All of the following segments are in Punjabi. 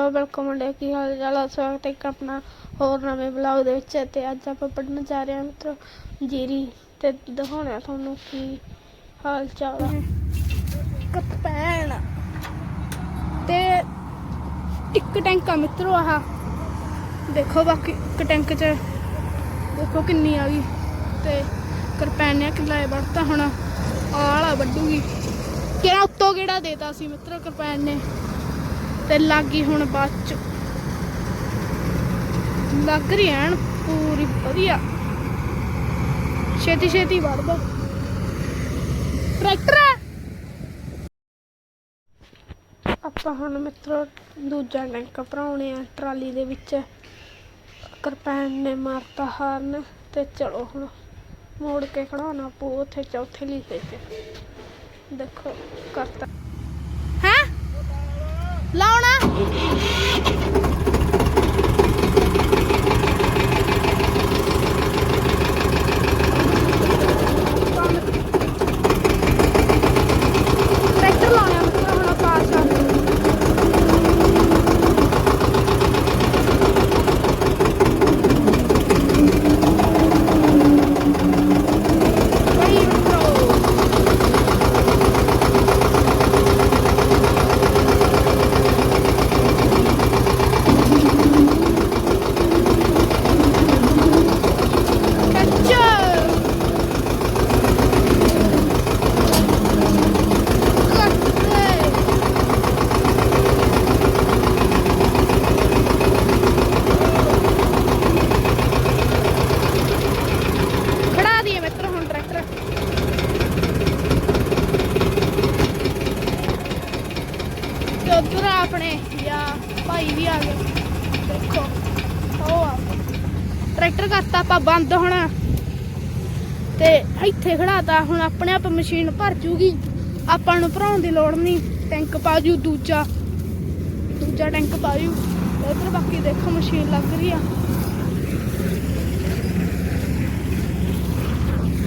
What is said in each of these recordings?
ਮਿੱਤਰੋ ਵੈਲਕਮ ਮੁੰਡੇ ਕੀ ਹਾਲ ਚਾਲ ਹੈ ਸਵਾਗਤ ਹੈ ਇੱਕ ਆਪਣਾ ਹੋਰ ਨਵੇਂ ਵਲੌਗ ਦੇ ਵਿੱਚ ਤੇ ਅੱਜ ਆਪਾਂ ਪੜਨ ਜਾ ਰਹੇ ਹਾਂ ਮਿੱਤਰੋ ਜੀਰੀ ਤੇ ਦਿਖਾਉਣਾ ਤੁਹਾਨੂੰ ਕੀ ਹਾਲ ਚਾਲ ਹੈ ਕਪੈਣ ਤੇ ਇੱਕ ਟੈਂਕ ਆ ਮਿੱਤਰੋ ਆਹ। ਦੇਖੋ ਬਾਕੀ ਇੱਕ ਟੈਂਕ 'ਚ। ਦੇਖੋ ਕਿੰਨੀ ਆ ਗਈ। ਤੇ ਕਰਪੈਨਿਆ ਕਿੱਲਾ ਵੜਤਾ ਹੁਣ। ਆਲਾ ਵੱਡੂਗੀ ਕਿਹੜਾ ਉੱਤੋਂ ਕਿਹੜਾ ਦੇਤਾ ਸੀ ਮਿੱਤਰੋ ਕਰਪੈਨ ਨੇ। ਤੇ ਲੱਗੀ ਹੁਣ ਬਾਅਦ ਚ। ਲੱਗ ਰਹੀ ਐਨ ਪੂਰੀ, ਵਧੀਆ। ਛੇਤੀ ਛੇਤੀ ਵੜ ਦੋ ਟਰੈਕਟਰ ਆਪਾਂ ਹੁਣ ਮਿੱਤਰੋ ਦੂਜਾ ਟੈਂਕ ਭਰਾਉਣੇ ਆ ਟਰਾਲੀ ਦੇ ਵਿੱਚ। ਕਰਪੈਨ ਨੇ ਮਾਰਤਾ ਹਾਰਨ ਤੇ ਚਲੋ ਹੁਣ ਮੋੜ ਕੇ ਖੜਾਉਣਾ ਪੂ ਉੱਥੇ ਚੌਥੇ ਲਿਖੇ ਤੇ। ਦੇਖੋ ਕਰਤਾ। ਲਾਉਣਾ ਟਰੈਕਟਰ ਲਾਉਣਾ ਮਤਲਬ ਹੁਣ ਪਾਸ ਆ ਬਈ ਮਿੱਤਰੋ Catcher! ਖੜਾ ਦੀਏ ਮਿੱਤਰ ਹੁਣ ਟਰੈਕਟਰ ਤੇ ਉਧਰ ਆਪਣੇ ਯਾ ਭਾਈ ਵੀ ਆ ਗਏ ਦੇਖੋ ਉਹ ਆ ਟਰੈਕਟਰ ਕਰਤਾ ਆਪਾਂ ਬੰਦ ਹੁਣ ਤੇ ਇੱਥੇ ਹੁਣ ਆਪਣੇ ਆਪ ਮਸ਼ੀਨ ਭਰ ਜੂਗੀ। ਆਪਾਂ ਨੂੰ ਭਰਾਉਣ ਦੀ ਲੋੜ ਨਹੀਂ। ਟੈਂਕ ਪਾ ਜੂ, ਦੂਜਾ। ਦੂਜਾ ਟੈਂਕ ਪਾ ਜੂ। ਤੇ ਬਾਕੀ ਦੇਖੋ ਮਸ਼ੀਨ ਲੱਗ ਰਹੀ ਆ।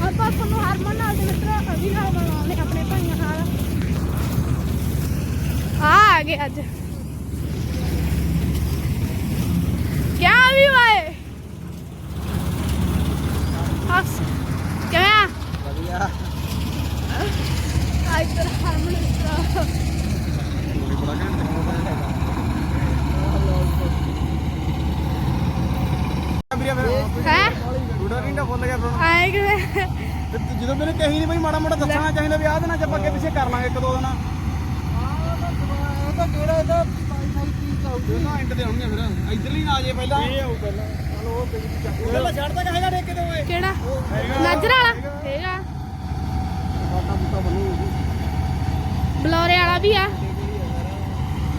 ਆਪਾਂ ਤੁਹਾਨੂੰ ਹਾਰਮੋਨ ਨਾਲ ਦੇ ਮਿੱਤਰ ਅਭੀ ਨਾਲ ਬਣਾਉਣੇ ਆਪਣੇ ਭਾਈਆਂ ਨਾਲ। ਆ ਆ ਗਏ ਅੱਜ ਕਿਆ ਵੀ ਵਾਏ ਹੱਸ ਕਿਵੇਂ ਆ ਵਧੀਆ ਆ ਇੱਧਰ ਹਰਮਨ ਮਿੱਤਰ ਬੜਾ ਘੰਟੇ ਵੀਰੇ ਫਿਰ ਹੈ ਟੂਟਾ ਰਿੰਡਾ ਫੁੱਲ ਗਿਆ ਫਿਰ ਆਏ ਕਿਵੇਂ ਤੇ ਤੂੰ ਜਦੋਂ ਮੈਨੂੰ ਕਹੀ ਨਹੀਂ ਬਈ ਮਾੜਾ ਮੋਟਾ ਦੱਸਣਾ ਚਾਹੀਦਾ ਵੀ ਆਹ ਦਿਨਾਂ ਚ ਆਪਾਂ ਅੱਗੇ ਪਿੱਛੇ ਕਰ ਲਾਂਗੇ ਇੱਕ ਦੋ ਦਿਨ ਤਾਂ ਕਿਹੜਾ ਇਹਦਾ ਨਾ ਇੰਟ ਤੇ ਹੋਣਗੇ ਫਿਰ ਇਧਰਲੀ ਨਾ ਆ ਜੇ ਪਹਿਲਾਂ ਇਹ ਆਉ ਪਹਿਲਾਂ ਚਲੋ ਉਹ ਤੇ ਚੱਕ ਪਹਿਲਾਂ ਛੱਡਦਾ ਕਿ ਹੈਗਾ ਠੇਕੇ ਤੇ ਓਏ ਕਿਹੜਾ ਨਜ਼ਰ ਵਾਲਾ ਹੈਗਾ ਬਾਟਾ ਬੂਟਾ ਬਣੂ ਬਲੌਰੇ ਵਾਲਾ ਵੀ ਆ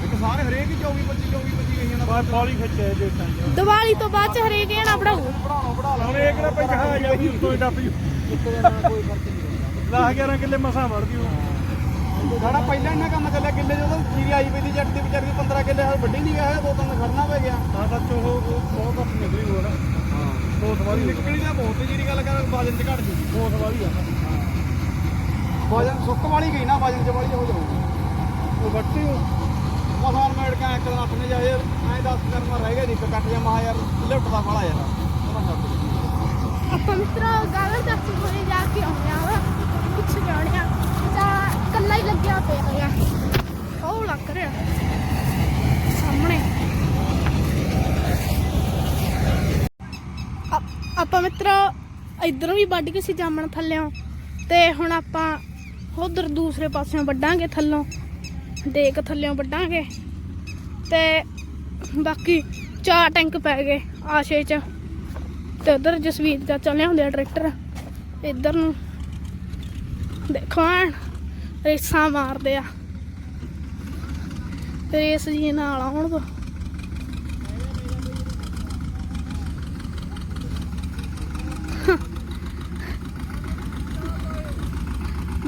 ਇੱਕ ਸਾਰੇ ਹਰੇਕ ਹੀ 24 25 24 25 ਗਈਆਂ ਨਾ। ਬਾਹਰ ਪਾਲੀ ਖੱਚੇ ਜੇ ਤਾਂ ਦੀਵਾਲੀ ਤੋਂ ਬਾਅਦ ਚ ਹਰੇਕ ਪੜਾਉ ਪੜਾਉਣਾ ਪੜਾ ਲਾ ਹੁਣ ਇਹ ਕਿਹੜਾ ਪਈ ਕਹਾ ਜਾ ਵੀ ਉੱਤੋਂ ਹੀ ਡੱਬ ਜੂ। ਇੱਕ ਦੇ ਨਾਲ ਕੋਈ ਫ਼ਰਕ ਨਹੀਂ 10 11 ਕਿੱਲੇ ਮਸਾ ਵੜ ਜੂ। ਸਾਡਾ ਪਹਿਲਾਂ ਇੰਨਾ ਕੰਮ ਚੱਲਿਆ ਕਿੱਲੇ ਜਦੋਂ ਖੀਰੀ ਆਈ ਪਈ ਦੀ ਜੱਟ ਦੀ ਵਿਚਾਰੀ ਦੀ 15 ਕਿੱਲੇ ਹਾਲ ਵੱਡੀ ਨਹੀਂ ਗਿਆ ਹੈ ਦੋ ਤਿੰਨ ਖੜਨਾ ਪੈ ਗਿਆ। ਹਾਂ ਸੱਚ ਉਹ ਬਹੁਤ ਘੱਟ ਨਿਕਲੀ ਹੋਰ। ਹਾਂ ਦੋ ਸਵਾਰੀ ਨਿਕਲੀ ਤਾਂ ਬਹੁਤ ਜਿਹੜੀ ਗੱਲ ਕਰ ਬਾਜਨ ਚ ਘਟ ਜੂ ਦੋ ਸਵਾਰੀ ਆ। ਬਾਜਨ ਸੁੱਕ ਵਾਲੀ ਗਈ ਨਾ ਬਾਜਨ ਚ ਵਾਲੀ ਹੋ ਜਾਊਗੀ। ਉਹ ਵੱਟੀ ਮਸਾਨ ਮੇੜ ਕੇ ਇੱਕ ਦਿਨ ਆਪਣੇ ਜਾ ਯਾਰ ਐਂ ਦੱਸ ਕਰਨਾ ਰਹਿ ਗਿਆ ਜੀ ਕੱਟ ਜਾ ਮਹਾ ਯਾਰ ਲਿਫਟ ਦਾ ਫੜਾ ਯਾਰ ਆਪਾਂ ਮਿੱਤਰੋ ਗਾਗਰ ਦੱਸ ਕੋਲੇ ਜਾ ਕੇ ਆਉਂਦੇ ਆ ਕੁਛ ਜਾਣਿਆ ਤਾਂ ਕੱਲਾ ਹੀ ਲੱਗਿਆ ਪਿਆ ਹੈਗਾ ਉਹ ਲੱਗ ਰਿਹਾ। ਸਾਹਮਣੇ। ਆਪਾਂ ਮਿੱਤਰੋ, ਇਧਰੋਂ ਵੀ ਵੱਢ ਕੇ ਸੀ ਜਾਮਣ ਥੱਲਿਓਂ ਤੇ ਹੁਣ ਆਪਾਂ ਉਧਰ ਦੂਸਰੇ ਪਾਸਿਓਂ ਵੱਢਾਂਗੇ ਥੱਲੋਂ। ਦੇਖ ਥੱਲਿਓਂ ਵੱਢਾਂਗੇ ਤੇ ਬਾਕੀ ਚਾਰ ਟੈਂਕ ਪੈ ਗਏ ਆਸ਼ੇ ਚ ਤੇ ਉਧਰ ਜਸਵੀਰ ਚਾਚਾ ਲਿਆਉਂਦੇ ਆ ਟਰੈਕਟਰ, ਇੱਧਰ ਨੂੰ ਦੇਖੋ, ਰੇਸਾਂ ਮਾਰਦੇ ਆ। ਰੇਸ ਜੀ ਨਾਲ ਆਉਣ ਦੋ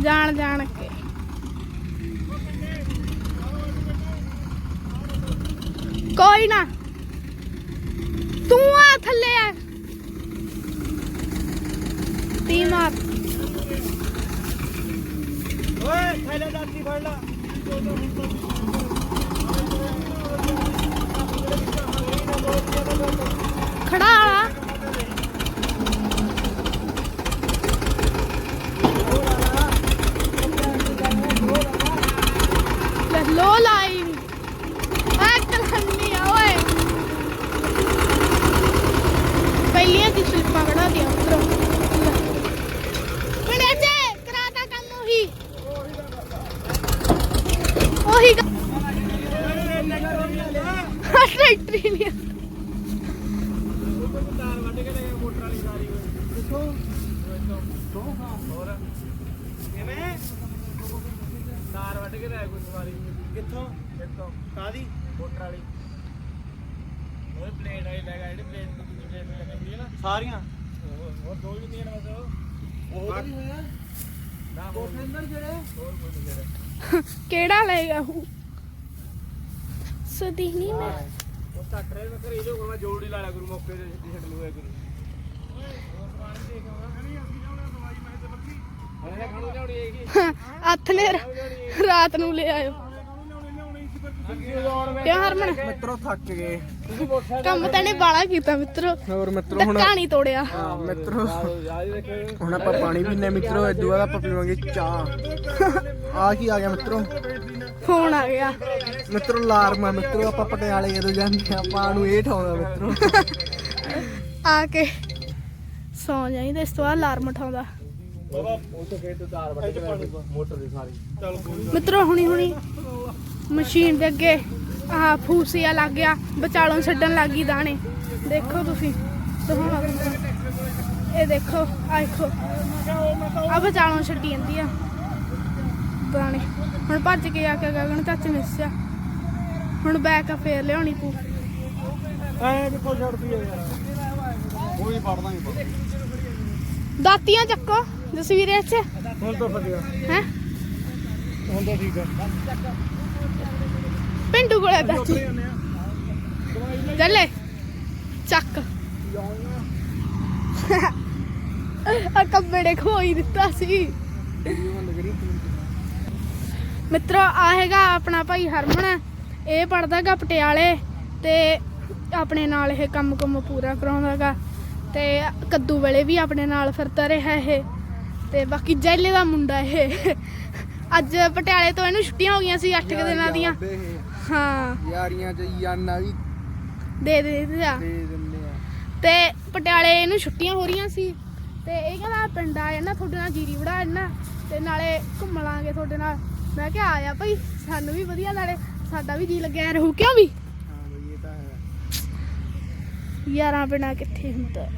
ਜਾਣ ਜਾਣ ਕੋਈ ਨਾ। ਤੂੰ ਆ ਥੱਲੇ ਆ। ਟੀਮ ਆਪ ਓਏ ਥੱਲੇ ਦਾਤੀ ਫੜ ਲਾ। ਖੜਾ ਲੈ ਕੋਈ ਸਵਾਰੀ ਕਿੱਥੋਂ? ਕਿੱਥੋਂ? ਕਾਦੀ ਮੋਟਰ ਵਾਲੀ। ਉਹ ਪਲੇਟ ਆਈ ਲੈ ਗਿਆ ਜਿਹੜੀ ਪਲੇਟ ਨੂੰ ਪਲੇਟ ਨੂੰ ਲੱਗਦੀ ਹੈ ਨਾ। ਸਾਰੀਆਂ? ਹੋਰ ਦੋ ਹੀ ਤੀਨ ਬਸ ਉਹ। ਤਾਂ ਨਹੀਂ ਹੋਇਆ? ਨਾ ਹੋਰ ਜਿਹੜੇ? ਹੋਰ ਕੋਈ ਨਹੀਂ ਜਿਹੜੇ। ਕਿਹੜਾ ਲਏਗਾ ਉਹ? ਸਦੀ ਨਹੀਂ ਮੈਂ ਉਹ ਟੱਕ ਰਿਹਾ ਮੈਂ ਘਰੇ ਜੋ ਮੈਂ ਜੋੜ ਹੀ ਲਾ ਲਿਆ ਗੁਰੂ ਮੌਕੇ ਤੇ ਛੱਡੀ ਲੂਆ ਗੁਰੂ। ਹੋਰ ਸਮਾਨ ਵੀ ਦੇਖ ਆਉਂਦਾ ਨਹੀਂ ਅਸੀਂ ਜਾਣਾ ਦਵਾਈ ਮੈਂ ਤੇ ਬੱਕੀ ਹਲੇ ਖਾਣੂ ਲਿਆਉਣੀ ਹੈਗੀ ਹੱਥ ਨੇ ਰਾਤ ਨੂੰ ਲੈ ਆਇਓ। ਕਿਉਂ ਹਰਮਨ? ਮਿੱਤਰੋ ਥੱਕ ਗਏ। ਕੰਮ ਤਾਂ ਨੇ ਬਾਲਾ ਕੀਤਾ ਮਿੱਤਰੋ। ਹੋਰ ਮਿੱਤਰੋ ਹੁਣ ਨਹੀਂ ਤੋੜਿਆ। ਹਾਂ ਮਿੱਤਰੋ। ਹੁਣ ਆਪਾਂ ਪਾਣੀ ਪੀਨੇ ਮਿੱਤਰੋ ਇਦੋਂ ਬਾਅਦ ਆਪਾਂ ਪੀਵਾਂਗੇ ਚਾਹ। ਆ ਕੀ ਆ ਗਿਆ ਮਿੱਤਰੋ? ਫੋਨ ਆ ਗਿਆ। ਮਿੱਤਰੋ ਅਲਾਰਮ ਆ ਮਿੱਤਰੋ ਆਪਾਂ ਪਟਿਆਲੇ ਜਦੋਂ ਜਾਂਦੇ ਆ ਆਪਾਂ ਨੂੰ ਇਹ ਠਾਉਂਦਾ ਮਿੱਤਰੋ। ਆ ਕੇ ਸੌ ਜਾਈਦਾ ਇਸ ਤੋਂ ਬਾਅਦ ਅਲਾਰਮ ਉਠਾਉਂਦਾ ਮਿੱਤਰੋ ਹੁਣੀ ਹੁਣੀ ਮਸ਼ੀਨ ਦੇ ਅੱਗੇ ਆਹ ਫੂਸੀਆ ਲੱਗ ਗਿਆ ਵਿਚਾਲੋਂ ਛੱਡਣ ਲੱਗ ਦਾਣੇ। ਦੇਖੋ ਤੁਸੀਂ ਦਿਖਾਉਣਾ ਤੁਹਾਨੂੰ। ਇਹ ਦੇਖੋ ਆ ਦੇਖੋ। ਆ ਵਿਚਾਲੋਂ ਛੱਡੀ ਜਾਂਦੀ ਆ ਦਾਣੇ। ਹੁਣ ਭੱਜ ਕੇ ਆ ਕੇ ਗਗਨ ਚਾਚੇ ਮਿਸਿਆ ਹੁਣ ਬੈਕ ਫੇਰ ਲਿਆਉਣੀ ਪੂ ਐ ਕਿੱਥੋਂ ਛੱਡਦੀ ਆ ਯਾਰ? ਕੋਈ ਪੜਦਾ ਨਹੀਂ ਦਾਤੀਆਂ ਚੱਕੋ। ਜਸਵੀਰੇ ਚ ਹੁਣ ਤਾਂ ਫਟਿਆ ਹੈ? ਹੁਣ ਤਾਂ ਠੀਕ ਆ। ਪਿੰਡੂ ਕੋਲੇ ਦਾਤੀ ਚੱਲੇ। ਚੱਕ। ਆ ਕੱਬੜੇ ਖੋਈ ਦਿੱਤਾ ਸੀ। ਮਿੱਤਰੋ ਆ ਹੈਗਾ ਆਪਣਾ ਭਾਈ ਹਰਮਨ। ਇਹ ਪੜਦਾਗਾ ਪਟਿਆਲੇ ਤੇ ਆਪਣੇ ਨਾਲ ਇਹ ਕੰਮ ਕੰਮ ਪੂਰਾ ਕਰਾਉਂਦਾਗਾ ਤੇ ਕੱਦੂ ਵੇਲੇ ਵੀ ਆਪਣੇ ਨਾਲ ਫਿਰਦਾ ਰਿਹਾ ਇਹ। ਤੇ ਬਾਕੀ ਜੈਲੇ ਦਾ ਮੁੰਡਾ ਇਹ। ਅੱਜ ਪਟਿਆਲੇ ਤੋਂ ਇਹਨੂੰ ਛੁੱਟੀਆਂ ਹੋ ਗਈਆਂ ਸੀ 8 ਦਿਨਾਂ ਦੀਆਂ। ਹਾਂ। ਯਾਰੀਆਂ ਚ ਯਾਨਾ ਵੀ। ਦੇ ਦੇ ਦੇ ਆ। ਦੇ ਦਿੰਦੇ ਆ। ਤੇ ਪਟਿਆਲੇ ਇਹਨੂੰ ਛੁੱਟੀਆਂ ਹੋ ਰਹੀਆਂ ਸੀ। ਤੇ ਇਹ ਕਹਿੰਦਾ ਪਿੰਡ ਆ ਜਾਣਾ ਤੁਹਾਡੇ ਨਾਲ ਜੀਰੀ ਵੜਾ ਜਾਣਾ ਤੇ ਨਾਲੇ ਘੁੰਮ ਲਾਂਗੇ ਤੁਹਾਡੇ ਨਾਲ। ਮੈਂ ਕਿਹਾ ਆ ਜਾ ਭਾਈ ਸਾਨੂੰ ਵੀ ਵਧੀਆ ਨਾਲੇ ਸਾਡਾ ਵੀ ਜੀ ਲੱਗਿਆ ਰਹੂ ਕਿਉਂ ਵੀ? ਹਾਂ ਬਈ ਇਹ ਤਾਂ ਹੈ। ਯਾਰਾਂ ਬਿਨਾ ਕਿੱਥੇ ਹੁੰਦਾ।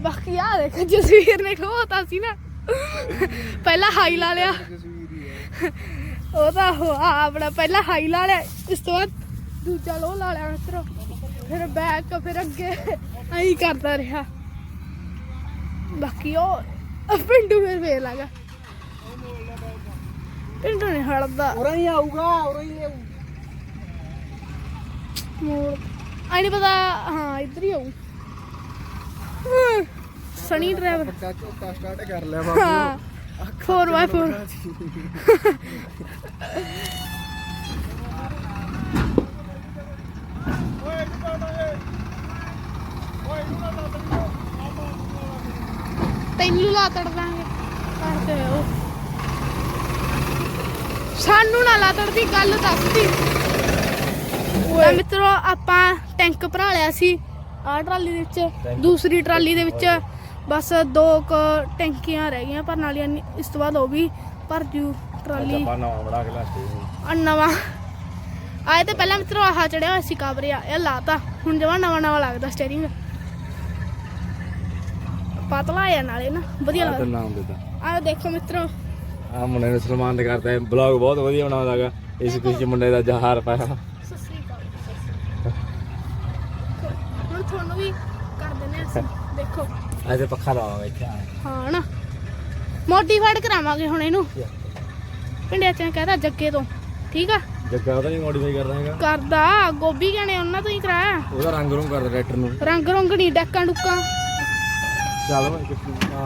ਬਾਕੀ ਆ ਦੇਖ ਜਸਵੀਰ ਨੇ ਖੋਤਾ ਸੀ ਨਾ। ਪਹਿਲਾਂ ਹਾਈ ਲਾ ਲਿਆ। ਹੀ ਹੈ ਉਹ ਤਾਂ ਉਹ ਆ ਆਪਣਾ ਪਹਿਲਾਂ ਹਾਈ ਲਾ ਲਿਆ। ਇਸ ਤੋਂ ਬਾਅਦ ਦੂਜਾ ਲੋ ਲਾ ਲਿਆ ਮਿੱਤਰੋ ਫਿਰ ਬੈਕ ਫਿਰ ਅੱਗੇ। ਐਂ ਕਰਦਾ ਰਿਹਾ। ਬਾਕੀ ਉਹ ਪਿੰਡੂ ਫਿਰ ਵੇਖ ਲਾਗਾ। ਪਿੰਡੂ ਨੇ ਹੜਦਾ ਉਰਾਂ ਹੀ ਆਊਗਾ ਉਰਾਂ ਹੀ ਆਊ। ਮੋੜ ਆਈ ਨਹੀਂ ਪਤਾ ਹਾਂ ਇੱਧਰ ਹੀ ਆਊ। ਸਣੀ ਡਰਾਈਵਰ। ਪੱਕਾ ਝੋਕਾ ਸਟਾਰਟ ਕਰ ਲਿਆ ਹਾਂ। 4x4 ਤੈਨੂੰ ਲਾ ਤੜ ਦਾਂਗੇ। ਕਰਦੇ ਹੋ ਸਾਨੂੰ ਨਾ ਲਾ ਤੜਦੀ ਗੱਲ ਦੱਸਦੀ। ਤਾਂ ਮਿੱਤਰੋ ਆਪਾਂ ਟੈਂਕ ਭਰਾ ਲਿਆ ਸੀ। ਆਹ ਟਰਾਲੀ ਦੇ ਵਿੱਚ ਦੂਸਰੀ ਟਰਾਲੀ ਦੇ ਵਿੱਚ। ਬਸ ਦੋ ਕ ਟੈਂਕੀਆਂ ਰਹਿ ਗਈਆਂ ਭਰਨ ਵਾਲੀਆਂ ਨੇ। ਇਸ ਤੋਂ ਬਾਅਦ ਉਹ ਵੀ ਭਰ ਜੂ ਟਰਾਲੀ। ਨਵਾਂ ਬੜਾ ਕੇ ਲਾਸਟੇ ਆ ਨਵਾਂ। ਆਏ ਤੇ ਪਹਿਲਾਂ ਮਿੱਤਰੋ ਆਹ ਚੜਿਆ ਹੋਇਆ ਸੀ ਕਾਬਰਿਆ ਇਹ ਲਾਤਾ। ਹੁਣ ਜਮਾ ਨਵਾਂ ਨਵਾਂ ਲੱਗਦਾ ਸਟੀਅਰਿੰਗ ਪਤਲਾ ਆ ਨਾਲੇ ਨਾ ਵਧੀਆ ਲੱਗਦਾ। ਨਾਮ ਦਿੱਤਾ। ਆਹ ਦੇਖੋ ਮਿੱਤਰੋ। ਆ ਮੁੰਡੇ ਨੂੰ ਸਨਮਾਨਿਤ ਕਰਦਾ ਹੈ ਬਲੌਗ ਬਹੁਤ ਵਧੀਆ ਬਣਾਉਂਦਾਗਾ ਇਸ ਖੁਸ਼ੀ ਮੁੰਡੇ ਦਾ ਜਹਾਰ ਪਾਇਆ। ਸਤਿ ਸ੍ਰੀ ਅਕਾਲ। ਹੁਣ ਤੁਹਾਨੂੰ ਵੀ ਕਰ ਦਿੰਦੇ ਹਾਂ ਅਸੀਂ। ਦੇਖੋ। ਅੱਜ ਪੱਖਾ ਲਾਵਾਂਗੇ ਇੱਥੇ ਹਾਂ ਨਾ। ਮੋਡੀਫਾਈਡ ਕਰਾਵਾਂਗੇ ਹੁਣ ਇਹਨੂੰ। ਪਿੰਡਿਆਂ ਚ ਕਹਦਾ ਜੱਗੇ ਤੋਂ। ਠੀਕ ਆ? ਜੱਗਾ ਉਹਦਾ ਨਹੀਂ ਮੋਡੀਫਾਈ ਕਰਦਾ ਹੈਗਾ। ਕਰਦਾ ਗੋਭੀ ਗਾਣੇ ਉਹਨਾਂ ਤੋਂ ਹੀ ਕਰਾਇਆ। ਉਹਦਾ ਰੰਗ ਰੂਮ ਕਰਦਾ ਟਰੈਕਟਰ ਨੂੰ। ਰੰਗ ਰੰਗਣੀ ਡੱਕਾਂ ਡੁੱਕਾਂ। ਚੱਲ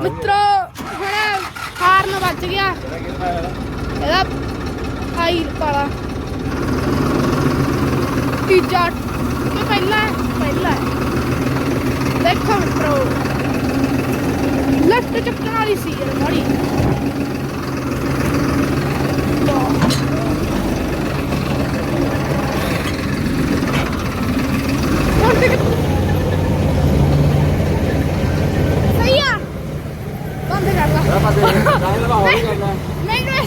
ਮਿੱਤਰੋ ਹੁਣ ਹਾਰਨ ਵੱਜ ਗਿਆ। ਇਹਦਾ ਹਾਈ ਪਾਲਾ। ਤੀਜਾ ਪਹਿਲਾ? ਪਹਿਲਾ। ਦੇਖੋ ਮਿੱਤਰੋ। ਲੈਫਟ ਚੱਕਣ ਵਾਲੀ ਸੀ ਯਾਰ ਗਾੜੀ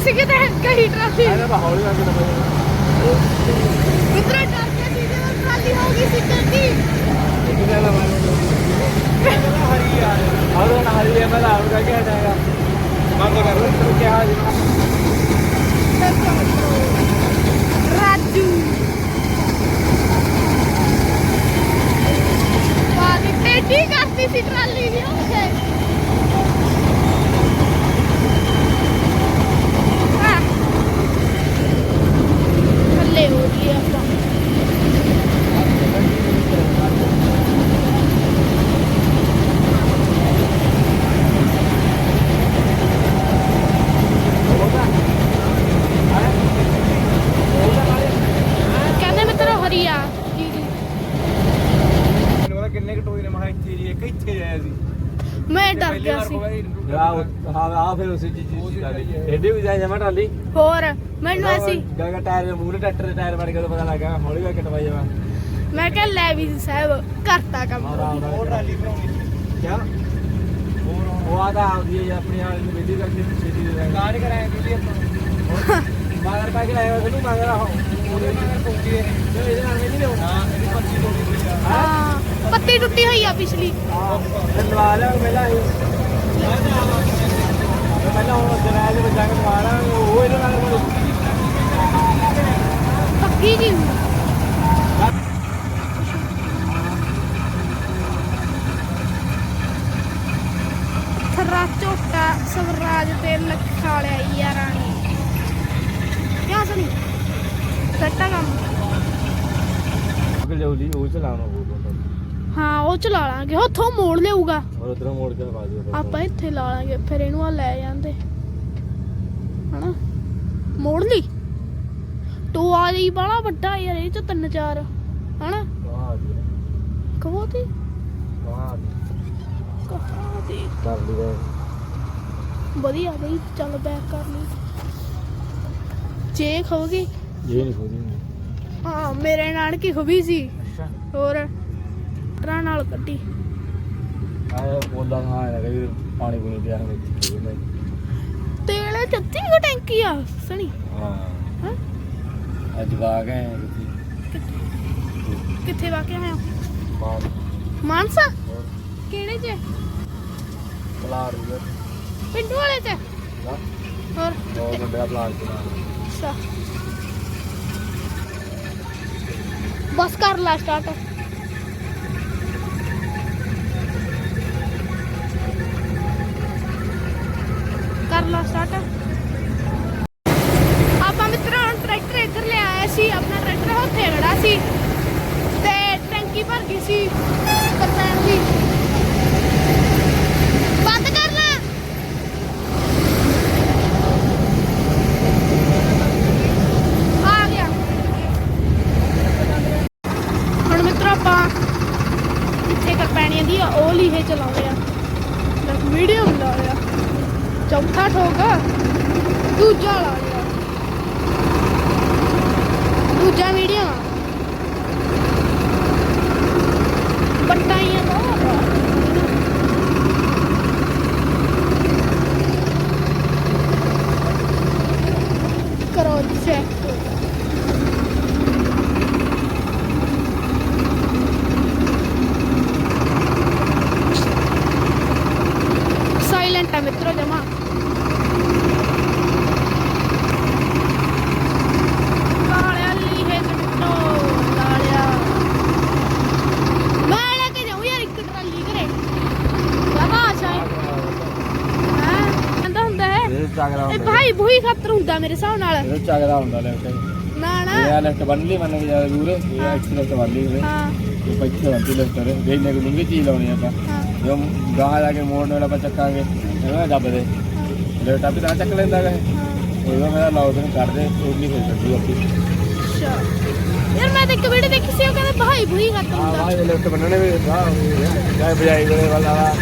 ਕਿਤੇ ਕਹੀ ਟਰਾਲੀ ਇਹਦਾ ਤਾਂ ਹੌਲੀ ਕਰਕੇ ਦਬਾਇਆ ਇਤਰਾ ਡਰ ਕੇ ਖਾਲੀ ਹੋ ਗਈ ਸੀ ਚੱਡੀ ਇੱਕ ਗੱਲ ਆ ਹਰੀ ਆ। ਹਾਲੀ ਜੇ ਮੈਂ ਆਪ ਕਾ ਕਿਹਾ ਜਾਏਗਾ ਬੰਦ ਕਰ ਲੈ। ਤੂੰ ਕਿਹਾ ਜੀ ਰਾਜੂ। ਵਾਹ ਟੇਢੀ ਕਰਤੀ ਸੀ ਟਰਾਲੀ ਦੀ ਉੱਥੇ। ਜਾਇਆ ਸੀ। ਮੈਂ ਡਰ ਗਿਆ ਸੀ। ਆ ਹਾਂ ਆ ਫਿਰ ਉਸੇ ਚੀਜ਼ ਦੀ ਗੱਲ ਇਹਦੇ ਵੀ ਜਾਈ ਜਮਾ ਟਾਲੀ? ਹੋਰ ਮੈਨੂੰ ਐਸੀ ਗਾਗਾ ਟਾਇਰ ਦੇ ਮੂਹਰੇ ਟਰੈਕਟਰ ਦੇ ਟਾਇਰ ਬਣ ਕੇ ਤਾਂ ਪਤਾ ਲੱਗਾ ਹੌਲੀ ਵਾ ਕਟਵਾਈ ਜਾਵਾ। ਮੈਂ ਕਿਹਾ ਲੈ ਵੀ ਸਾਹਿਬ ਕਰਤਾ ਕੰਮ। ਉਹ ਟਰਾਲੀ ਬਣਾਉਣੀ ਕਿਆ? ਉਹ ਆਦਾ ਆਉਂਦੀ ਹੈ ਆਪਣੀ ਵਾਲੀ ਨੂੰ ਵੇਲੀ ਕਰਕੇ ਛੇਤੀ ਦੇ ਦੇਗਾ ਕਾਜ ਕਰਾਇਆ ਕਿ ਆਪਾਂ? ਮਗਰ ਪਾ ਕੇ ਲਾਇਆ ਉਹਨੂੰ ਮਗਰ ਆਹੋ। ਉਹਦੇ ਨਾਲ ਪਹੁੰਚੀ। ਹੈ ਤੇ ਇਹਦੇ ਨਾਲ ਨਹੀਂ ਲਿਓ। ਹਾਂ ਇਹਦੀ ਪਰਚੀ ਹੋਈ ਆ ਹਾਂ। ਪੱਤੀ ਟੁੱਟੀ ਹੋਈ ਆ ਪਿਛਲੀ। ਲਵਾ ਲਿਆ ਪਹਿਲਾਂ ਇਹ ਪਹਿਲਾਂ ਉਹ ਜਨਾਜ ਦੇ ਬੱਚਾ ਕੇ ਮਾਰਾ ਉਹ ਇਹਦੇ ਨਾਲ ਕੋਲ ਪੱਕੀ ਜੀ। ਥਰਾ ਝੋਟਾ ਸਵਰਾਜ ਤੇ ਲੱਖਾ ਲਿਆ ਯਾਰਾਂ ਨੇ ਕਿਉਂ ਸੁਣੀ? ਸੱਟਾ ਕੰਮ। ਅਗਲੇ ਜੋਲੀ ਉਹ ਚਲਾਉਣਾ ਪਊਗਾ ਹਾਂ ਉਹ ਚਲਾ ਲਾਂਗੇ। ਉੱਥੋਂ ਮੋੜ ਲਿਆਊਗਾ। ਔਰ ਉਧਰੋਂ ਮੋੜ ਕੇ ਲਵਾ ਦਿਓ ਆਪਾਂ ਇੱਥੇ ਲਾ ਲਾਂਗੇ ਫਿਰ ਇਹਨੂੰ ਆ ਲੈ ਜਾਂਦੇ। ਹਨਾ? ਮੋੜ ਲਈ? ਟੋਆ ਲਈ ਬੜਾ ਵੱਡਾ ਯਾਰ ਇਹ ਚ ਤਿੰਨ ਚਾਰ। ਹਨਾ? ਕਹੋ ਤੇ? ਕਹਾਂ ਤੇ? ਕਰ ਲਿਆ ਵਧੀਆ ਬਈ ਚੱਲ ਬੈਕ ਕਰ ਲਈ। ਜੇ ਖੋਗੀ ਇਹ ਨਹੀਂ ਖੋਦੀ ਹਾਂ ਮੇਰੇ ਨਾਲ ਕੀ ਖੁਬੀ ਸੀ। ਹੋਰ? ਟਰਾਂ ਨਾਲ ਕੱਢੀ। ਆਇਆ ਬੋਲਾ ਹਾਂ ਹੈਗਾ ਵੀ ਪਾਣੀ ਪੂਣੀ ਪਿਆ ਵਿੱਚ ਤੇਲ ਚੱਤੀ ਕੁ ਟੈਂਕੀ ਆ ਸਣੀ। ਹਾਂ। ਹਾਂ? ਅੱਜ ਵਾ ਗਏ ਕਿਤੇ ਕਿੱਥੇ? ਵਾ ਕੇ ਮਾਨ ਮਾਨਸਾ। ਕਿਹੜੇ ਚ? ਪਲਾਰ ਵੀ ਪਿੰਡੂ ਵਾਲੇ ਚ? ਹੋਰ? ਉਹ ਮੁੰਡਾ ਪਲਾਰ ਚ ਨਾ ਅੱਛਾ। ਬਸ ਕਰ ਲਾ ਸਟਾਰਟ। ਕਰ ਲਾ ਸਟਾਰਟ ਆਪਾਂ ਮਿੱਤਰਾਂ ਹੁਣ ਟਰੈਕਟਰ ਇੱਧਰ ਲੈ ਆਏ ਸੀ, ਆਪਣਾ ਟਰੈਕਟਰ ਉੱਥੇ ਖੜਾ ਸੀ ਤੇ ਟੈਂਕੀ ਭਰ ਗਈ ਸੀ ਕਰਪੈਨ ਦੀ। ਬੰਦ ਕਰ ਲਾ। ਆ ਗਿਆ। ਹੁਣ ਮਿੱਤਰੋ ਆਪਾਂ ਇੱਥੇ ਕਰਪੈਣੀਆਂ ਦੀ ਉਹ ਲੀਹੇ ਚਲਾਉਂਦੇ ਆ। ਮੀਡੀਅਮ ਲਾ ਰਿਹਾ ਚੌਥਾ ਠੋਕ ਦੂਜਾ ਲਾ ਦੂਜਾ ਮੀਡੀਅਮ ਬੱਟਾਈਆਂ ਤੋਂ ਕਰੋ ਚੈੱਕ ਸਾਇਲੈਂਟ ਆ ਮਿੱਤਰੋ ਜਮਾ ਕਾਲਿਆ ਲੀਹੇ ਕੱਟੋ ਲਾਲਿਆ ਮੈਂ ਲੈ ਕੇ ਜਾਉ ਯਾਰ ਇੱਕ ਟਰਾਲੀ ਘਰੇ ਬਾਬਾ ਆਸ਼ਾ ਹੈ ਕਹਿੰਦਾ ਹੈ ਇਹ ਹੁੰਦਾ ਭਾਈ ਭੂਈ ਖਾਤਰ ਹੁੰਦਾ ਮੇਰੇ ਹਿਸਾਬ ਨਾਲ। ਇਹ ਚਾਗਰਾ ਹੁੰਦਾ ਲੈ ਕੇ। ਨਾ ਨਾ। ਇਹ ਲੈਫਟ ਬੰਨ ਲਈ ਮੰਨ ਕੇ ਜਾ ਦੂਰ। ਇਹ ਐਕਸ ਲੈਫਟ ਬੰਨ ਲਈ ਹੋਵੇ ਹਾਂ। ਇਹ ਪਿੱਛੇ ਬੰਦੀ ਲੈਫਟ ਰੇ ਦੇਖਨੇ ਕੋ ਡੂੰਗੀ ਚੀਜ਼ ਲਾਉਣੀ ਆਪਾਂ। ਹਾਂ। ਜੋ ਗਾਹਾਂ ਜਾ ਕੇ ਮੋੜਨ ਵਾਲਾ ਆਪਾਂ ਚੱਕਾਂਗੇ ਇਹਨਾਂ ਦੱਬ ਦੇ। ਲੈਫਟ ਆਪੇ ਤਾਂ ਚੱਕ ਲੈਂਦਾ ਗਾ। ਹਾਂ। ਉਹਦਾ ਮੇਰਾ ਲਾਉ ਤੈਨੂੰ ਕੱਢ ਦੇ ਉਰਲੀ ਹੋ ਜਾਂਦੀ ਆਪੀ। ਅੱਛਾ। ਯਾਰ ਮੈਂ ਤਾਂ ਇੱਕ ਵੀਡੀਓ ਦੇਖੀ ਸੀ ਉਹ ਕਹਿੰਦੇ ਭਾਈ ਭੂਈ ਖਾਤਰ ਹੁੰਦਾ। ਵਾਹ ਇਹ ਲੈਫਟ ਬੰਨਣੇ ਵੀ ਵਾਹ ਜਾਏ ਬਜਾਈ ਵਾਲੇ ਵਾਲਾ ਵਾਹ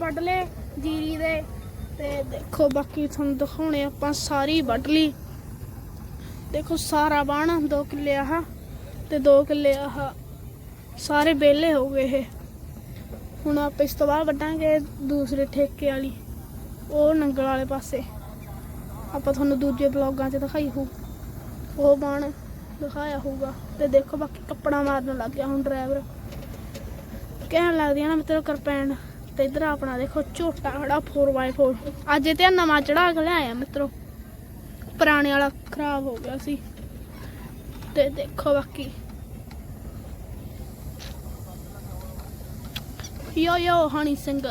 ਵੱਢ ਲਏ ਜੀਰੀ ਦੇ ਤੇ ਦੇਖੋ ਬਾਕੀ ਤੁਹਾਨੂੰ ਦਿਖਾਉਣੇ ਆਪਾਂ ਸਾਰੀ ਵੱਢ ਲਈ। ਦੇਖੋ ਸਾਰਾ ਬਾਣ 2 ਕਿੱਲੇ ਆਹ ਤੇ 2 ਕਿੱਲੇ ਆਹ। ਸਾਰੇ ਬੇਲੇ ਹੋ ਗਏ ਇਹ। ਹੁਣ ਆਪਾਂ ਇਸ ਤੋਂ ਬਾਅਦ ਵੱਢਾਂਗੇ ਦੂਸਰੇ ਠੇਕੇ ਵਾਲੀ, ਉਹ ਨੰਗਲ ਵਾਲੇ ਪਾਸੇ। ਆਪਾਂ ਤੁਹਾਨੂੰ ਦੂਜੇ ਬਲੌਗਾਂ 'ਚ ਦਿਖਾਈ ਹੋਊ। ਉਹ ਬਾਣ ਦਿਖਾਇਆ ਹੋਊਗਾ। ਤੇ ਦੇਖੋ ਬਾਕੀ ਕੱਪੜਾ ਮਾਰਨ ਲੱਗ ਗਿਆ ਹੁਣ ਡਰਾਈਵਰ। ਕਹਿਣ ਲੱਗਦੀਆਂ ਆ ਨਾ ਮਤਲਬ ਕਰਪੈਨ ਤੇ ਇਧਰ ਆਪਣਾ ਦੇਖੋ ਝੋਟਾ ਖੜਾ 4x4 ਅੱਜ ਇਹ ਤੇ ਨਵਾਂ ਚੜਾ ਕੇ ਲਿਆਇਆ ਮਿੱਤਰੋ। ਪੁਰਾਣੇ ਵਾਲਾ ਖਰਾਬ ਹੋ ਗਿਆ ਸੀ। ਤੇ ਦੇਖੋ ਬਾਕੀ। ਯੋ ਯੋ, ਹਣੀ ਸਿੰਘ।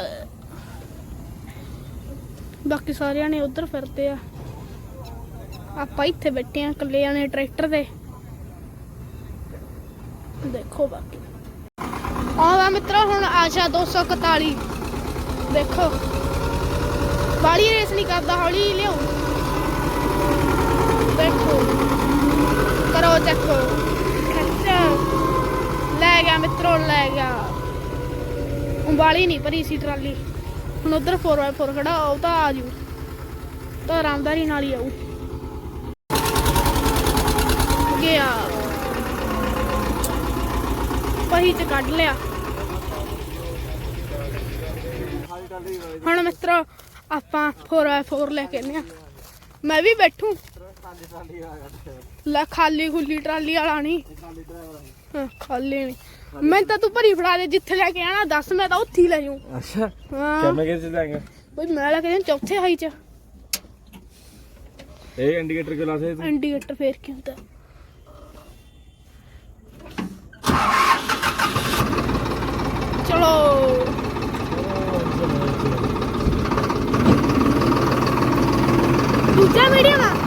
ਬਾਕੀ ਸਾਰਿਆਂ ਨੇ ਉਧਰ ਫਿਰਦੇ ਆ। ਆਪਾਂ ਇੱਥੇ ਬੈਠੇ ਆ ਇਕੱਲੇ ਆਣੇ ਟਰੈਕਟਰ ਤੇ। ਦੇਖੋ ਬਾਕੀ। ਆਵਾ ਮਿੱਤਰੋ, ਹੁਣ ਆਸ਼ਾ 241 ਦੇਖੋ। ਬਾਲੀ ਰੇਸ ਨਹੀਂ ਕਰਦਾ, ਹੌਲੀ ਲਿਆਓ। ਦੇਖੋ ਕਰੋ ਚੱਕ। ਖੱਚ ਲੈ ਗਿਆ ਮਿੱਤਰੋ, ਲੈ ਗਿਆ। ਉਂਬਾਲੀ ਨਹੀਂ ਭਰੀ ਸੀ ਟਰਾਲੀ। ਹੁਣ ਉਧਰ 4x4 ਖੜਾ, ਉਹ ਤਾਂ ਆ ਜੂ। ਤਾਂ ਆਰਾਮਦਾਰੀ ਨਾਲ ਹੀ ਆਊ। ਗਿਆ। ਪਹੀ ਚ ਕੱਢ ਲਿਆ। ਹੁਣ ਮਿੱਤਰੋ ਆਪਾਂ 4x4 ਲੈ ਕੇ ਆਨੇ ਆ ਮੈਂ ਵੀ ਬੈਠੂ। ਲੈ ਖਾਲੀ ਖੁੱਲੀ ਟਰਾਲੀ ਵਾਲਾ ਨਹੀਂ ਖਾਲੀ ਨਹੀਂ ਮੈਂ ਤਾਂ ਤੂੰ ਭਰੀ ਫੜਾ ਦੇ ਜਿੱਥੇ ਲੈ ਕੇ ਆਣਾ ਦੱਸ ਮੈਂ ਤਾਂ ਉੱਥੇ ਹੀ ਲੈ ਜਾਊਂ। ਅੱਛਾ। ਹਾਂ। ਕਿਵੇਂ ਕਿੱਥੇ ਜਾਏਗਾ ਬਈ ਮੈਂ ਲੈ ਕੇ ਜਾਣਾ ਚੌਥੇ ਹਾਈ ਚ। ਇਹ ਇੰਡੀਕੇਟਰ ਕਿਉਂ ਲਾਸੇ ਤੂੰ? ਇੰਡੀਕੇਟਰ ਫੇਰ ਕੀ ਹੁੰਦਾ? ਚਲੋ। ਦੂਜਾ ਮੀਡੀਅਮ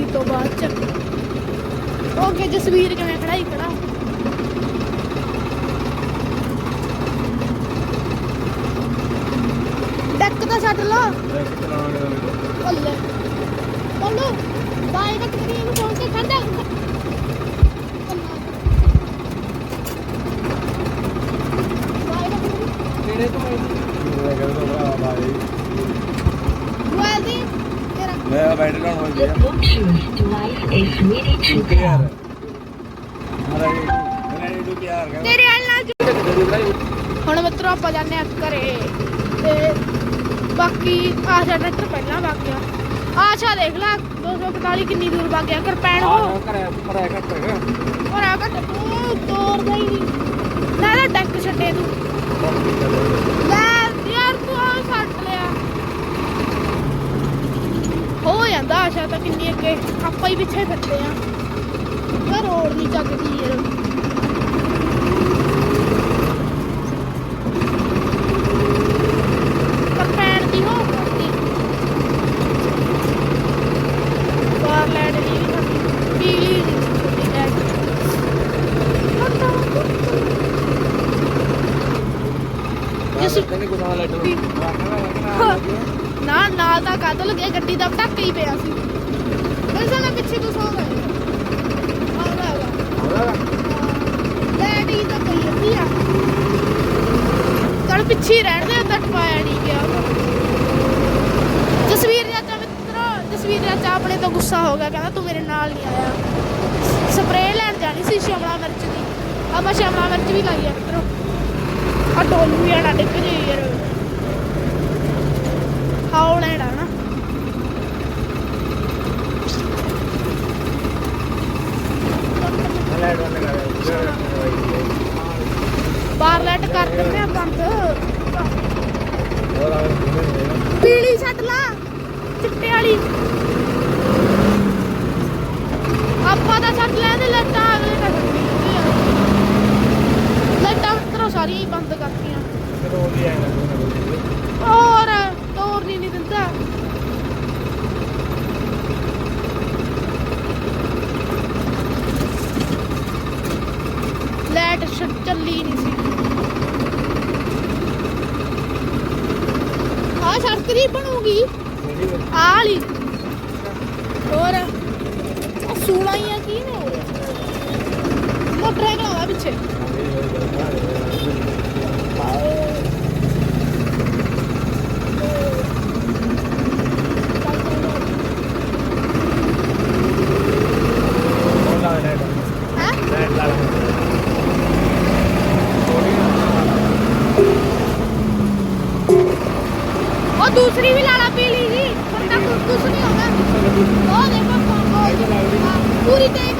ਦੀਵਾਲੀ ਤੋਂ ਬਾਅਦ ਚ। ਓਕੇ ਜਸਵੀਰ ਕਿਵੇਂ ਖੜਾ ਹੀ ਖੜਾ ਡੱਕ ਤਾਂ ਛੱਡ ਲੋ। ਬੱਲੇ ਬੋਲੋ ਬਾਈ ਦਾ ਕਰੀ ਨੂੰ ਫੋਨ ਤੇ ਖੜਾ ਬਾਈ ਦਾ ਕਰੀ ਤੇਰੇ ਤੋਂ ਮੈਂ ਕਹਿੰਦਾ ਭਰਾ ਬਾਈ ਮੇਰਾ ਹੋ. ਮੇਰਾ ਪਿਆਰ ਕਰ ਤੇਰੇ ਹਾਲ ਨਾਲ ਹੁਣ ਮਿੱਤਰੋ ਆਪਾਂ ਜਾਂਦੇ ਆ ਘਰੇ। ਤੇ ਬਾਕੀ ਆਸ਼ਾ ਟਰੈਕਟਰ ਪਹਿਲਾਂ ਵਗ ਗਿਆ। ਆਸ਼ਾ ਦੇਖ ਲੈ 245 ਕਿੰਨੀ ਦੂਰ ਵਗ ਗਿਆ। ਕਰਪੈਣ ਹੋ। ਕਰੇ ਪਰੇ ਕੱਟ ਹੈਗਾ। ਔਰ ਆ ਘੱਟ ਤੂੰ ਤੋਰਦਾ ਹੀ ਨਹੀਂ। ਨਾ ਨਾ ਡੱਕ ਛੱਡੇ ਤੂੰ। ਲੈ ਯਾਰ ਤੂੰ ਆ ਛੱਡ ਲਿਆ ਹੋ ਜਾਂਦਾ ਆਸ਼ਾ ਤਾਂ ਕਿੰਨੀ ਅੱਗੇ ਆਪਾਂ ਹੀ ਪਿੱਛੇ ਫਿਰਦੇ ਆ ਪਰ ਰੋਡ ਨਹੀਂ ਚੱਕਦੀ ਯਾਰ ਕਰਪੈਣ ਦੀ ਹੋ ਗਈ ਬਾਹਰ ਲੈਣ ਦੀ ਵੀ ਨਾ ਪੀਲੀ ਛੋਟੀ ਲੈਣ ਜਿਸ ਕਹਿੰਦੇ ਕੋਈ ਨਾ ਲੈਟਰ ਵੀ- ਨਾ ਨਾਲ ਤਾਂ ਕਾਦਲ ਲੱਗਿਆ ਗੱਡੀ ਦਾ ਪਟਾਕਾ ਹੀ ਪਿਆ ਸੀ ਮੇਰੇ ਸਾਹਮਣੇ ਪਿੱਛੇ ਕੁਛ ਹੋ ਗਿਆ ਆਉਂਦਾ ਹੈਗਾ ਲੈਟ ਹੀ ਤਾਂ ਪਈ ਹੁੰਦੀ ਆ ਚਲ ਪਿੱਛੇ ਹੀ ਰਹਿਣ ਦੇ ਅੰਦਰ ਟਪਾਇਆ ਨਹੀਂ ਗਿਆ ਜਸਵੀਰ ਚਾਚਾ ਮਿੱਤਰੋ ਜਸਵੀਰ ਚਾਚਾ ਆਪਣੇ ਤੋਂ ਗੁੱਸਾ ਹੋ ਗਿਆ ਕਹਿੰਦਾ ਤੂੰ ਮੇਰੇ ਨਾਲ ਨਹੀਂ ਆਇਆ ਸਪਰੇਅ ਲੈਣ ਜਾਣੀ ਸੀ ਸ਼ਿਮਲਾ ਮਿਰਚ ਦੀ। ਆਪਾਂ ਸ਼ਿਮਲਾ ਮਿਰਚ ਵੀ ਲਾਈ ਆ ਮਿੱਤਰੋ ਆ ਡੋਲੂ ਜਾਣਾ ਡਿੱਗ ਜੇ ਯਾਰ। ਹਾਉਲੈਂਡ ਆ ਨਾ। ਬਾਹਰ ਲੈਟ ਕਰ ਦਿੰਦੇ ਆ ਬੰਦ। ਆ ਪੀਲੀ ਛੱਡ ਲਾ। ਚਿੱਟੇ ਵਾਲੀ। ਆਪਾਂ ਤਾਂ ਛੱਡ ਲੈ ਤੇ ਲੱਟਾਂ ਅਗਲੇ ਛੱਡੀ ਲੱਟਾਂ ਤਰੋ ਸਾਰੀਆਂ ਹੀ ਬੰਦ ਕਰਤੀਆਂ। ਆਏਗਾ। ਹੋਰ ਤੋਰ ਨਹੀਂ ਨਹੀਂ ਦਿੰਦਾ। ਲੈਟ ਚੱਲੀ ਨਹੀਂ ਸੀ। ਆ ਸੜਕ ਦੀ ਬਣੂਗੀ। ਆਹ ਵਾਲੀ। ਹੋਰ। ਹੀ ਆ ਕੀ ਨੇ ਪਿੱਛੇ। ਉਹ ਦੂਸਰੀ ਵੀ ਲਾਲਾ ਪੀਲੀ ਜੀ। ਪਰ ਤਾਂ ਕੁਝ ਨਹੀਂ ਹੋਗਾ ਉਹ ਦੇਖੋ। ਉਹ ਹਾਂ, ਪੂਰੀ ਤੇ ਕਰਦੇ ਹਾਂ